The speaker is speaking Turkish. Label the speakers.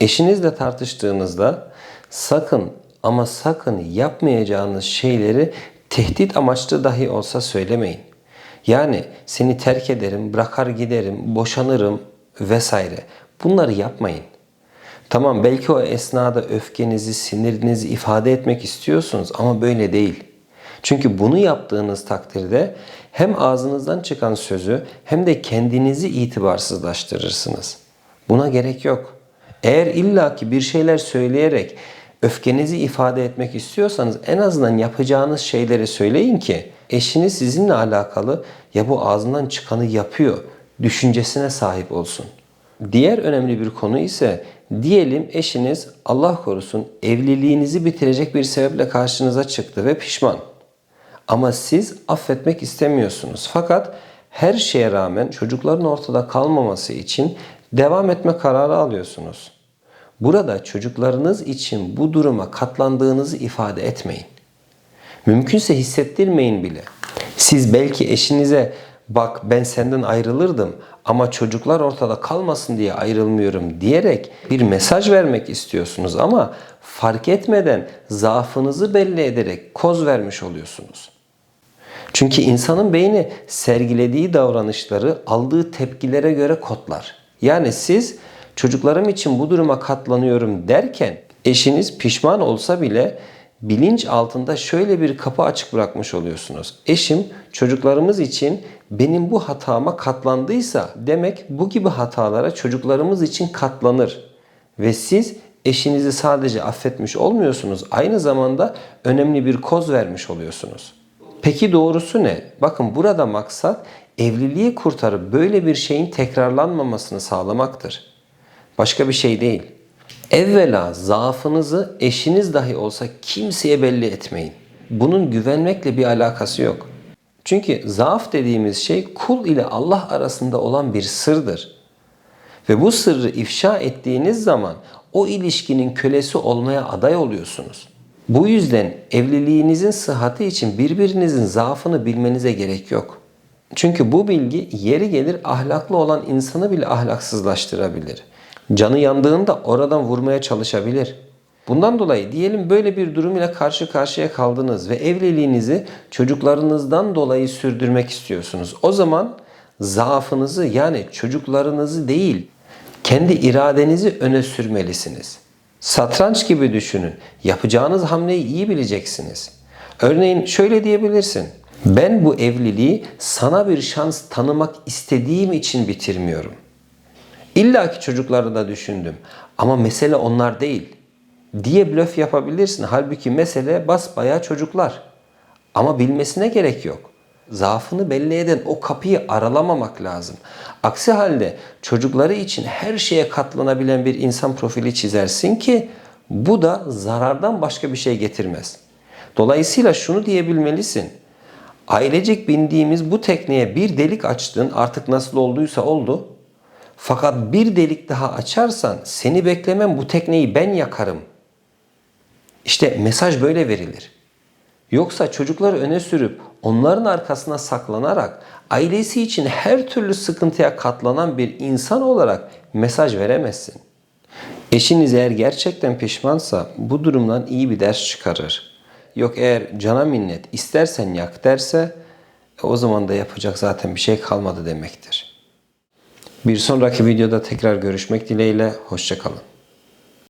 Speaker 1: Eşinizle tartıştığınızda sakın ama sakın yapmayacağınız şeyleri tehdit amaçlı dahi olsa söylemeyin. Yani seni terk ederim, bırakar giderim, boşanırım vesaire. Bunları yapmayın. Tamam belki o esnada öfkenizi, sinirinizi ifade etmek istiyorsunuz ama böyle değil. Çünkü bunu yaptığınız takdirde hem ağzınızdan çıkan sözü hem de kendinizi itibarsızlaştırırsınız. Buna gerek yok. Eğer illaki bir şeyler söyleyerek öfkenizi ifade etmek istiyorsanız en azından yapacağınız şeyleri söyleyin ki eşiniz sizinle alakalı ya bu ağzından çıkanı yapıyor düşüncesine sahip olsun. Diğer önemli bir konu ise diyelim eşiniz Allah korusun evliliğinizi bitirecek bir sebeple karşınıza çıktı ve pişman. Ama siz affetmek istemiyorsunuz. Fakat her şeye rağmen çocukların ortada kalmaması için devam etme kararı alıyorsunuz. Burada çocuklarınız için bu duruma katlandığınızı ifade etmeyin. Mümkünse hissettirmeyin bile. Siz belki eşinize bak ben senden ayrılırdım ama çocuklar ortada kalmasın diye ayrılmıyorum diyerek bir mesaj vermek istiyorsunuz ama fark etmeden zaafınızı belli ederek koz vermiş oluyorsunuz. Çünkü insanın beyni sergilediği davranışları aldığı tepkilere göre kodlar. Yani siz çocuklarım için bu duruma katlanıyorum derken eşiniz pişman olsa bile bilinç altında şöyle bir kapı açık bırakmış oluyorsunuz. Eşim çocuklarımız için benim bu hatama katlandıysa demek bu gibi hatalara çocuklarımız için katlanır. Ve siz eşinizi sadece affetmiş olmuyorsunuz. Aynı zamanda önemli bir koz vermiş oluyorsunuz. Peki doğrusu ne? Bakın burada maksat evliliği kurtarıp böyle bir şeyin tekrarlanmamasını sağlamaktır. Başka bir şey değil. Evvela zaafınızı eşiniz dahi olsa kimseye belli etmeyin. Bunun güvenmekle bir alakası yok. Çünkü zaaf dediğimiz şey kul ile Allah arasında olan bir sırdır. Ve bu sırrı ifşa ettiğiniz zaman o ilişkinin kölesi olmaya aday oluyorsunuz. Bu yüzden evliliğinizin sıhhati için birbirinizin zaafını bilmenize gerek yok. Çünkü bu bilgi yeri gelir ahlaklı olan insanı bile ahlaksızlaştırabilir. Canı yandığında oradan vurmaya çalışabilir. Bundan dolayı diyelim böyle bir durum ile karşı karşıya kaldınız ve evliliğinizi çocuklarınızdan dolayı sürdürmek istiyorsunuz. O zaman zaafınızı yani çocuklarınızı değil kendi iradenizi öne sürmelisiniz. Satranç gibi düşünün. Yapacağınız hamleyi iyi bileceksiniz. Örneğin şöyle diyebilirsin. Ben bu evliliği sana bir şans tanımak istediğim için bitirmiyorum. İlla ki çocukları da düşündüm. Ama mesele onlar değil. Diye blöf yapabilirsin. Halbuki mesele basbayağı çocuklar. Ama bilmesine gerek yok. Zaafını belli eden o kapıyı aralamamak lazım. Aksi halde çocukları için her şeye katlanabilen bir insan profili çizersin ki bu da zarardan başka bir şey getirmez. Dolayısıyla şunu diyebilmelisin. Ailecek bindiğimiz bu tekneye bir delik açtın artık nasıl olduysa oldu. Fakat bir delik daha açarsan seni beklemem bu tekneyi ben yakarım. İşte mesaj böyle verilir. Yoksa çocukları öne sürüp onların arkasına saklanarak ailesi için her türlü sıkıntıya katlanan bir insan olarak mesaj veremezsin. Eşiniz eğer gerçekten pişmansa bu durumdan iyi bir ders çıkarır. Yok eğer cana minnet istersen yak derse e, o zaman da yapacak zaten bir şey kalmadı demektir. Bir sonraki videoda tekrar görüşmek dileğiyle hoşçakalın.